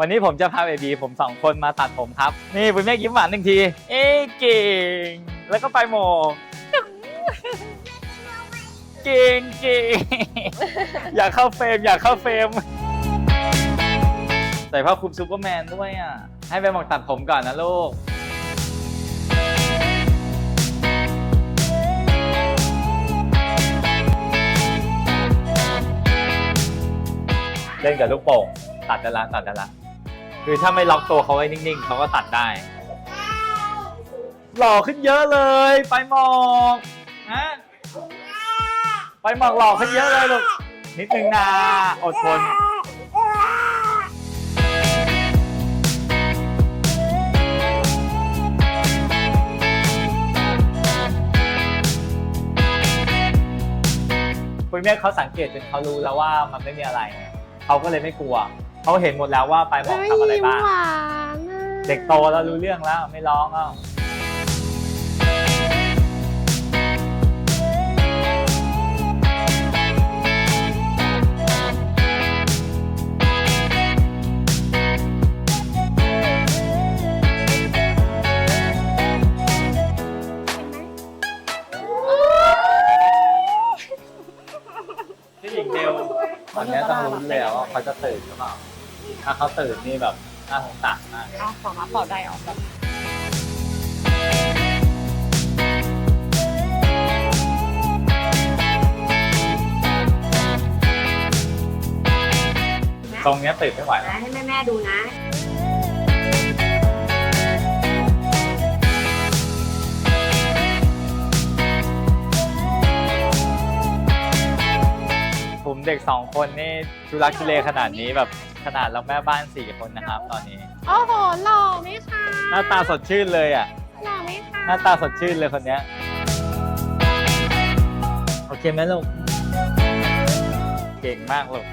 วันนี้ผมจะพาเบบีผมสองคนมาตัดผมครับ นี่คุณแม่ยิ้มหวานหนึ่งที เอ้เก่ง แล้วก็ไปโมเก่งเก่งอยากเข้าเฟรมอยากเข้าเฟรมใส่ผ้าคลุมซูเปอร์แมนด้วยอะ ให้ไปหมอกตัดผมก่อนนะลูกเล่นกับลูกโป่งตัดได้ละตัดได้ละ คือถ้าไม่ล็อกตัวเขาไว้นิ่งๆ เขาก็ตัดได้ หล่อขึ้นเยอะเลย ไปหมอกฮะไปหมอกหล่อขึ้นเยอะเลยลูกนิดนึงนะอดทนคุณแม่เขาสังเกตจนเขารู้แล้วว่ามันไม่มีอะไร เขาก็เลยไม่กลัว เขาเห็นหมดแล้วว่าไปหมอกทำอะไรบ้างหวานอะเด็กโตแล้วรู้เรื่องแล้วไม่ร้องแล้วพี่หญิงเดียวตอนนี้ต้องรู้นเลยอะว่าเขาจะตื่นหรือเปล่า ถ้าเขาตื่นนี่แบบน่าสงสารมากเอาขอมาเป่าได้ออกแบบตรงเนี้ยตื่นไม่ไหวแล้วให้แม่แม่ๆดูนะ เด็กสองคนนี่ทุรักทุเลขนาดนี้แบบขนาดเราแม่บ้านสี่คนนะครับ ตอนนี้ โอ้โหหล่อไหมคะหน้าตาสดชื่นเลยอะ หล่อไหมคะหน้าตาสดชื่นเลยคนเนี้ยโอเคไหมลูก เก่งมากลูก